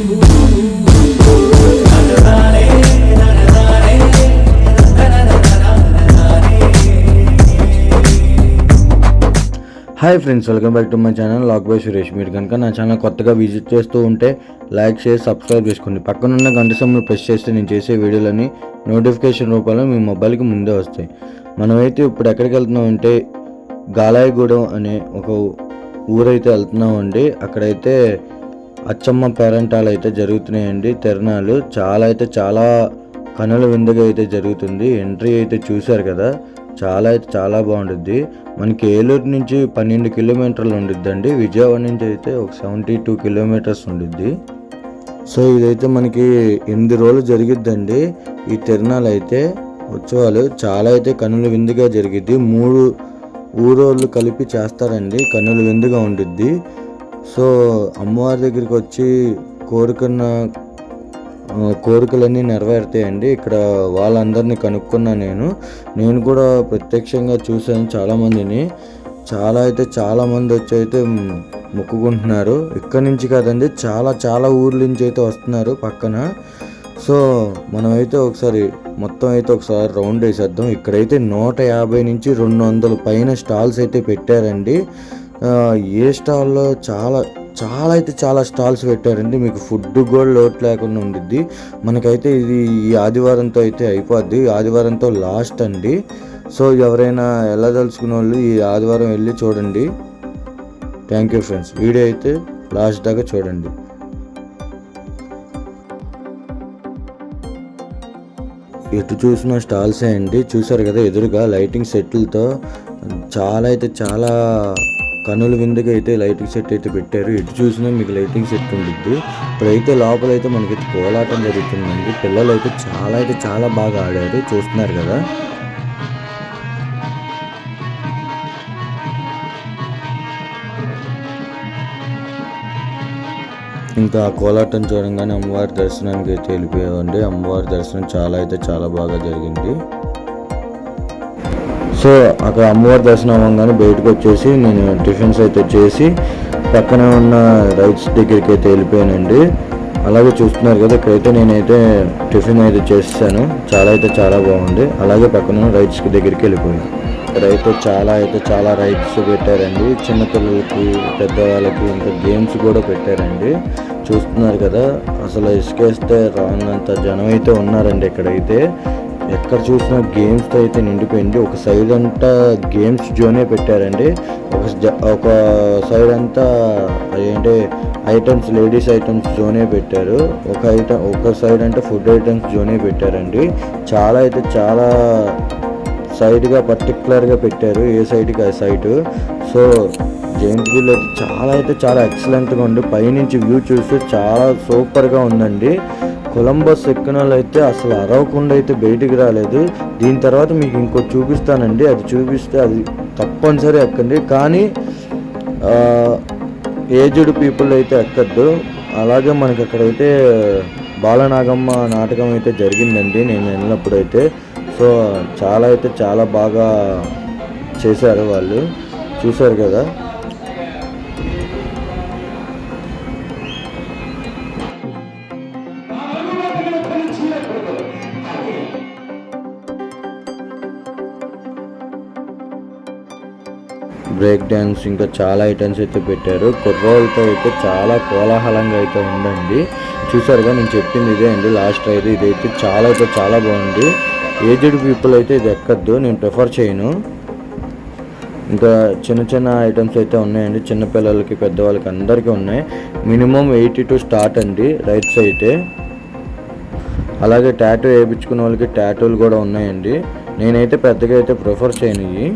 Hi friends welcome back to my channel lock by Suresh మీరు కనుక నా channel కొత్తగా విజిట్ చేస్తూ ఉంటే లైక్ చేసి సబ్స్క్రైబ్ చేసుకోండి. పక్కనున్న గంట సమయంలో ప్రెస్ చేస్తే నేను చేసే వీడియోలని నోటిఫికేషన్ రూపంలో మీ మొబైల్కి ముందే వస్తాయి. మనమైతే ఇప్పుడు ఎక్కడికి వెళ్తున్నామంటే గాలాయగూడెం అనే ఒక ఊరైతే వెళ్తున్నామండి అక్కడైతే అచ్చమ్మ పేరంటాలు అయితే జరుగుతున్నాయండి. తిరణాలు చాలా అయితే చాలా కనుల విందుగా అయితే జరుగుతుంది. ఎంట్రీ అయితే చూశారు కదా. చాలా అయితే చాలా బాగుంటుంది మనకి ఏలూరు నుంచి పన్నెండు కిలోమీటర్లు ఉండిద్దండి. విజయవాడ నుంచి అయితే ఒక సెవెంటీ టూ కిలోమీటర్స్ ఉండిద్ది. సో ఇదైతే మనకి ఎనిమిది రోజులు జరిగిద్దండి. ఈ తిరణాలు అయితే ఉత్సవాలు చాలా అయితే కనుల విందుగా జరిగిద్ది. మూడు ఊరోళ్ళు కలిపి చేస్తారండి. కనుల విందుగా ఉండిద్ది. సో అమ్మవారి దగ్గరికి వచ్చి కోరుకున్న కోరికలన్నీ నెరవేరుతాయండి. ఇక్కడ వాళ్ళందరినీ కనుక్కున్నా నేను. నేను కూడా ప్రత్యక్షంగా చూశాను చాలామందిని. చాలా అయితే చాలామంది వచ్చి అయితే మొక్కుకుంటున్నారు. ఇక్కడ నుంచి కాదండి చాలా చాలా ఊర్ల నుంచి అయితే వస్తున్నారు పక్కన. సో మనమైతే ఒకసారి మొత్తం అయితే ఒకసారి రౌండ్ వేసేద్దాం. ఇక్కడైతే నూట యాభై నుంచి రెండు వందల పైన స్టాల్స్ అయితే పెట్టారండి. ఏ స్టాల్లో చాలా చాలా అయితే చాలా స్టాల్స్ పెట్టారండి. మీకు ఫుడ్ కూడా లోటు లేకుండా ఉండిద్ది. మనకైతే ఇది ఈ ఆదివారంతో అయితే అయిపోద్ది. ఆదివారంతో లాస్ట్ అండి. సో ఎవరైనా వెళ్ళదలుచుకున్న వాళ్ళు ఈ ఆదివారం వెళ్ళి చూడండి. థ్యాంక్ యూ ఫ్రెండ్స్ వీడియో అయితే లాస్ట్ దాకా చూడండి. ఎటు చూసిన స్టాల్సే అండి. చూసారు కదా ఎదురుగా లైటింగ్ సెట్లతో. చాలా అయితే చాలా కనుల విందుగా అయితే లైటింగ్ సెట్ అయితే పెట్టారు. ఎటు చూసినా మీకు లైటింగ్ సెట్ ఉండిద్ది. ఇప్పుడైతే లోపల అయితే మనకి కోలాటం జరుగుతుందండి. పిల్లలు అయితే చాలా అయితే చాలా బాగా ఆడారు. చూస్తున్నారు కదా. ఇంకా ఆ కోలాటం చూడంగానే అమ్మవారి దర్శనానికి అయితే వెళ్ళిపోయామండి. అమ్మవారి దర్శనం చాలా అయితే చాలా బాగా జరిగింది. సో అక్కడ అమ్మవారి దర్శనం అవ్వగానే బయటకు వచ్చేసి నేను టిఫిన్స్ అయితే చేసి పక్కనే ఉన్న రైట్స్ దగ్గరికి అయితే వెళ్ళిపోయానండి. అలాగే చూస్తున్నారు కదా ఇక్కడైతే నేనైతే టిఫిన్ అయితే చేస్తాను చాలా అయితే చాలా బాగుంది. అలాగే పక్కన ఉన్న రైట్స్ దగ్గరికి వెళ్ళిపోయాను. ఇక్కడైతే చాలా అయితే చాలా రైడ్స్ పెట్టారండి. చిన్నపిల్లలకి పెద్దవాళ్ళకి ఇంకా గేమ్స్ కూడా పెట్టారండి. చూస్తున్నారు కదా అసలు ఇసుకేస్తే రానంత జనం అయితే ఉన్నారండి ఇక్కడైతే. ఎక్కడ చూసినా గేమ్స్తో అయితే నిండిపోయింది. ఒక సైడ్ అంతా గేమ్స్ జోనే పెట్టారండి. ఒక ఒక సైడ్ అంతా అదేంటి ఐటమ్స్ లేడీస్ ఐటమ్స్ జోనే పెట్టారు. ఒక ఐటమ్ ఒక సైడ్ అంటే ఫుడ్ ఐటమ్స్ జోనే పెట్టారండి. చాలా అయితే చాలా సైడ్గా పర్టికులర్గా పెట్టారు ఏ సైడ్కి ఆ సైడ్ సో జైంట్ వీల్ అయితే చాలా అయితే చాలా ఎక్సలెంట్గా ఉంది. పైనుంచి వ్యూ చూస్తే చాలా సూపర్గా ఉందండి. కొలంబస్ ఎక్కిన అయితే అసలు అరవకుండా అయితే బయటికి రాలేదు. దీని తర్వాత మీకు ఇంకోటి చూపిస్తానండి. అది చూపిస్తే అది తప్పనిసరి ఎక్కండి. కానీ ఏజ్డ్ పీపుల్ అయితే ఎక్కద్దు. అలాగే మనకి అక్కడైతే బాలనాగమ్మ నాటకం అయితే జరిగిందండి నేను వెళ్ళినప్పుడైతే. సో చాలా అయితే చాలా బాగా చేశారు వాళ్ళు. చూశారు కదా? బ్రేక్ డ్యాన్స్ ఇంకా చాలా ఐటమ్స్ అయితే పెట్టారు. కుర్రోళ్ళతో అయితే చాలా కోలాహలంగా అయితే ఉందండి. చూసారుగా నేను చెప్పింది ఇదే అండి లాస్ట్ అయితే ఇదైతే చాలా అయితే చాలా బాగుంది. ఏజ్డ్ పీపుల్ అయితే ఇది ఎక్కద్దు నేను ప్రిఫర్ చేయను. ఇంకా చిన్న చిన్న ఐటమ్స్ అయితే ఉన్నాయండి చిన్న పిల్లలకి పెద్దవాళ్ళకి అందరికీ ఉన్నాయి. మినిమం ఎయిటీ టు స్టార్ట్ అండి రైట్స్ అయితే. అలాగే ట్యాటూ వేయించుకున్న వాళ్ళకి ట్యాటూలు కూడా ఉన్నాయండి. నేనైతే పెద్దగా అయితే ప్రిఫర్ చేయను ఇవి.